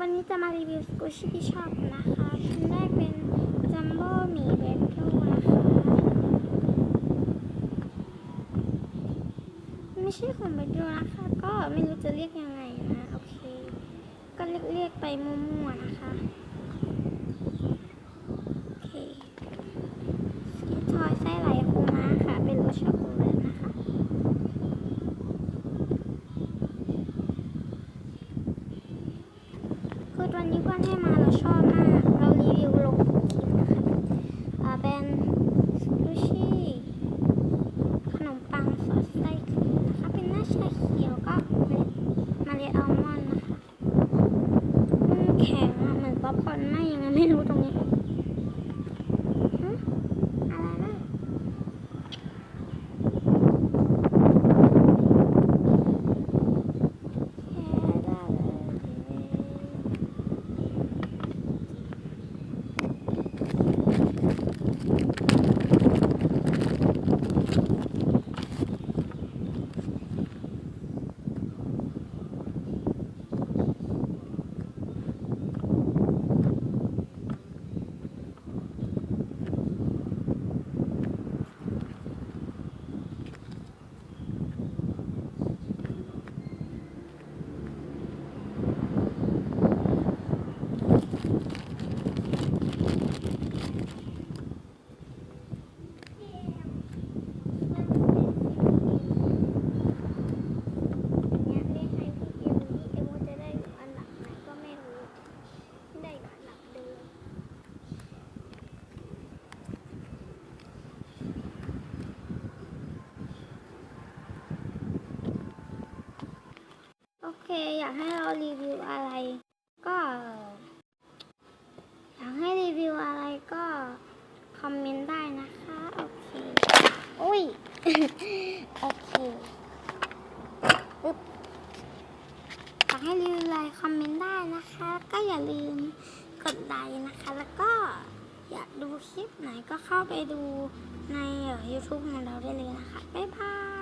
วันนี้จะมารีวิวสกูชี่ที่ชอบนะคะชิ้นแรกเป็นจัมโบ้หมีเรดโนะคะ ไม่ใช่ของเบดโดนะคะ ก็ไม่รู้จะเรียกยังไงนะ โอเค ก็เรียกเรียกไปมั่วๆนะคะ โอเคสกิทอยไส้ไหลคูม้าค่ะ เป็นรสช็อกโกแลตนะคะ คือตั วนี้เพื่อนให้มาเราชอบมาก เรารีวิวลงคลิปนะคะอ่าเป็นสกูชี่ขนมปังซอสไส้ครีมนะคะ เป็นหน้าชาเขียวก็เมล็ดเมล็ดอัลมอนด์นะคะมันแข็งอะเหมือนป๊อปคอร์นไหมยังไงไม่รู้ตรงนี้ฮะอะไรนะแค่ได้เลย เนี่ยเรียกให้พี่เอมนี่เอมว่าจะได้อันดับไหนก็ไม่รู้ ได้อันดับเดิมโอเคอยากให้เรารีวิวอะไร ก็อยากให้รีวิวอะไรก็คอมเมนต์ได้นะคะ โอเค อุ้ย โอเคอึ๊บอยากให้รีวิวอะไรคอมเมนต์ได้นะคะ ก็อย่าลืมกดไลค์นะคะ แล้วก็อยากดูคลิปไหนก็เข้าไปดูใน YouTube ของเราได้เลยนะคะ บ๊ายบาย